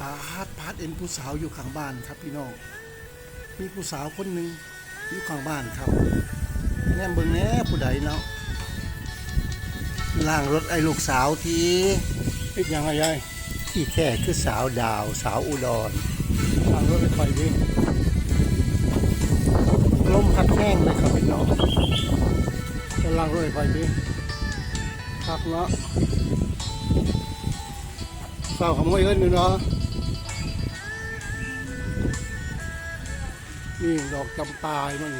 พาดพาดเอ็นผู้สาวอยู่ข้างบ้านครับพี่น้อง มีผู้สาวคนหนึ่งอยู่ข้างบ้านครับแน่เบิ่งแน่ผู้ใดเนาะล่างรถไอ้ลูกสาวทีเป็นยังไงยายที่แค่คือสาวดาว สาวอุดรล่างรถไอ้คอยดิลมพัดแห้งเลยครับพี่น้องจะล่างรถไอ้คอยดิพักเนาะสาวขโมยเงินอยู่เนาะ นี่ดอกจำปามัน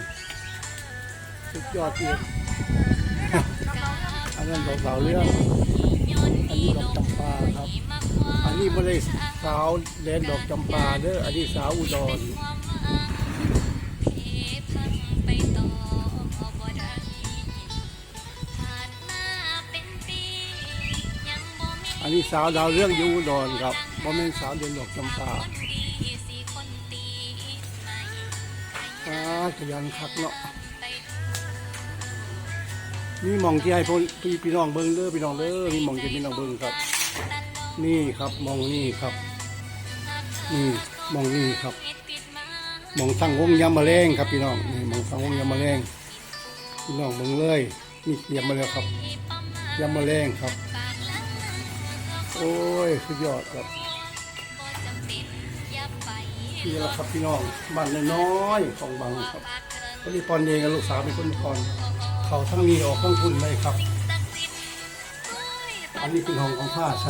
สุดยอดเลยอันนั้นดอกสาวเรื่องอันนี้ดอกจำปาครับ อันนี้ไม่ได้สาวแดนดอกจำปาเด้อ อันนี้สาวอุดรอันนี้สาวดาวเรื่องอยูอุดรครับบ่แม่นสาวแดนดอกจำปา ขยันคักเนาะมีหมองที่ให้พี่พี่พี่น้องเบิ้งเด้อพี่น้องเด้อมีหมองที่พี่น้องเบิ้งครับ นี่ครับมองนี่ครับ นี่มองนี่ครับมองตั้งวงยำมะเร็งครับพี่น้องนี่มองตั้งวงยำมะเร็งพี่น้องเบิ้งเลยนี่เตรียมมาแล้วครับยำมะเร็งครับ โอ้ยสุดยอดครับ นี่แหละครับพี่น้องบ้านน้อยๆของบางครับก็นี่ปอนเองกับลูกสาวเป็นคนปอนเขาทั้งนี้ออกทั้งคุณเลยครับ อันนี้เป็นของของผ้าใส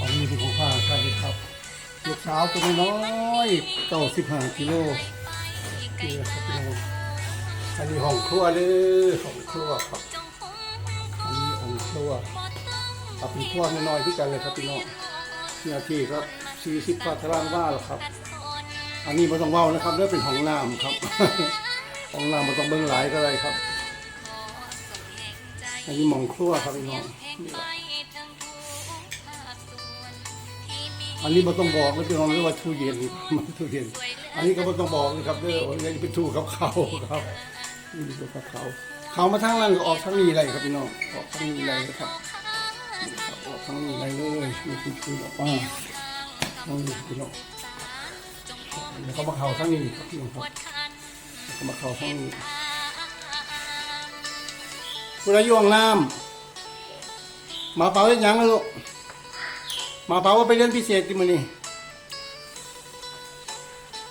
อันนี้เป็นของผ้าใสครับ ลูกสาวตัวน้อยเก้าสิบห้ากิโลนี่แหละครับพี่น้องอันนี้ห้องครัวเด้อห้องครัวครับอันนี้ห้องครัวครับเป็นครัวน้อยๆที่กันเลยครับพี่น้องเนื้อที่ครับสี่สิบกว่าตารางวาหรอครับ อันนี้ม่ต้องเว้านะครับเรื่องเป็นห้องน้ำครับห้องน้ำม่ต้องเบิ้งหลายก็ได้ครับ อันนี้หมองครัวครับพี่น้องอันนี้ม่ต้องบอกนะพี่น้องเรียกว่าตู้เย็นมันตู้เย็น อันนี้ก็ม่ต้องบอกเลยครับเด้อว่าจะเป็นตู้กับเขาครับนี่เป็นกับเขาเขามาทางล่างก็ออกทางนี้เลยครับพี่น้องออกทางนี้เลยนะครับออกทางนี้เลยเลยมีคุณคุยออกมาทางนี้พี่น้อง เดี๋ยวเขามาเข่าทางนี้ครับพี่น้องครับเขามาเข่าทางนี้คุณอายุงน้ำมาเป่าเล่นยังลูกมาเป่าว่าไปเรียนพิเศษที่มันนี่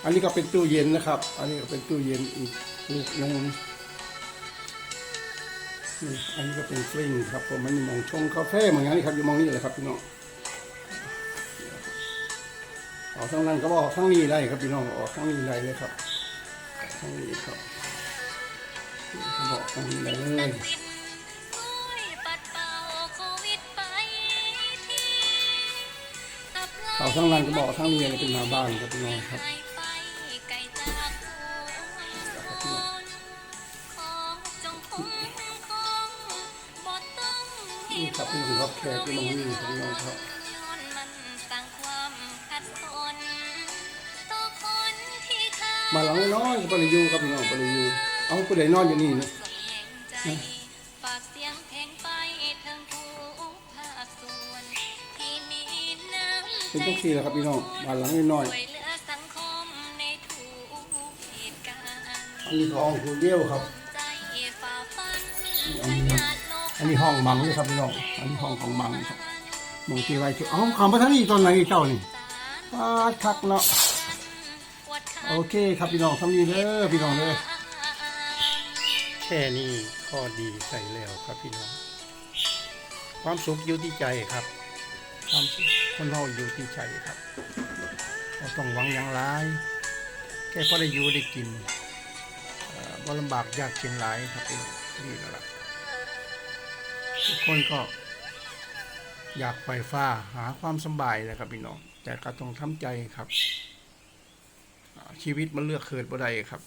อันนี้ก็เป็นตู้เย็นนะครับ อันนี้ก็เป็นตู้เย็นอีกลูกหนึงนี่อันนี้ก็เป็นฟริงครับผมมันมีหมองชงกาแฟเหมือนกันนี่ครับอยู่มองนี้เลยครับพี่น้อง ออกทางนั้นก็บอกทางนี้ได้ครับพี่น้องออกทางนี้ได้เลยครับทางนี้ครับบอกทางนี้ได้เลยเขาทั้งนั้นก็บอกทั้งนี้เลยเป็นหน้าบ้านครับพี่น้องครับนี่ครับพี่น้องครับแขกที่มานี่ครับพี่น้องครับ มาหลังน้อยๆปริยูครับพี่น้องปริยูเอาผู้ใดนอนอยู่นี่นะฝากเสียงเพลงไปทั้งทุกภาคส่วนที่มีน้ำเป็นใจทุกทีแหละครับพี่น้องมาหลังน้อยช่วยเหลือสังคมในทุกเหตุการณ์ๆอันนี้ก็ห้องคุณเดียวครับใจฝ่าฟันอันนี้อันนี้ห้องมังเลยครับพี่น้อง อันนี้ห้องของมังครับมองที่ไรที่เอ้าขำมาทั้งนี้ตอนไหนเจ้านี่ ปาดคักเนาะปวโอเคครับพี่น้องทำดีเด้อพี่น้องเด้อแค่นี้ข้อดีใส่แล้วครับพี่น้อง ความสุขอยู่ที่ใจครับ ความสุขคนเราอยู่ที่ใจครับเราต้องหวังอย่างไรแค่พอได้อยู่ได้กินบ่ลำบากยากเข็นหลายครับพี่น้องนี่แหละล่ะทุกคนก็อยากไฟฟ้าหาความสบายนะครับพี่น้อง แต่ก็ต้องทำใจครับ ชีวิตมันเลือกเกิดบ่ได้ครับ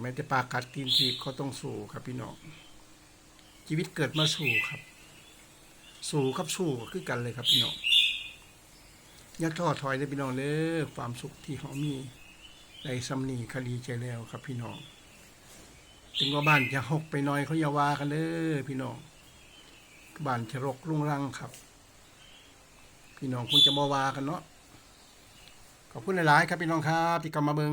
แม้แต่ปากกัดตีนทีบเขาต้องสู้ครับพี่น้องชีวิตเกิดมาสู้ครับ สู้กับสู้คือกันเลยครับพี่น้องอย่าท้อถอยเลยพี่น้องเลยความสุขที่เขามีในสำนีคดีใจแล้วครับพี่น้อง ถึงว่าบ้านจะหกไปน่อยเขาอย่าว่ากันเลยพี่น้องบ้านจะรกรุงรังครับ พี่น้องคุณจะบอวากันเนาะขอบคุณหลายๆครับพี่น้องครับที่กำมาเบิง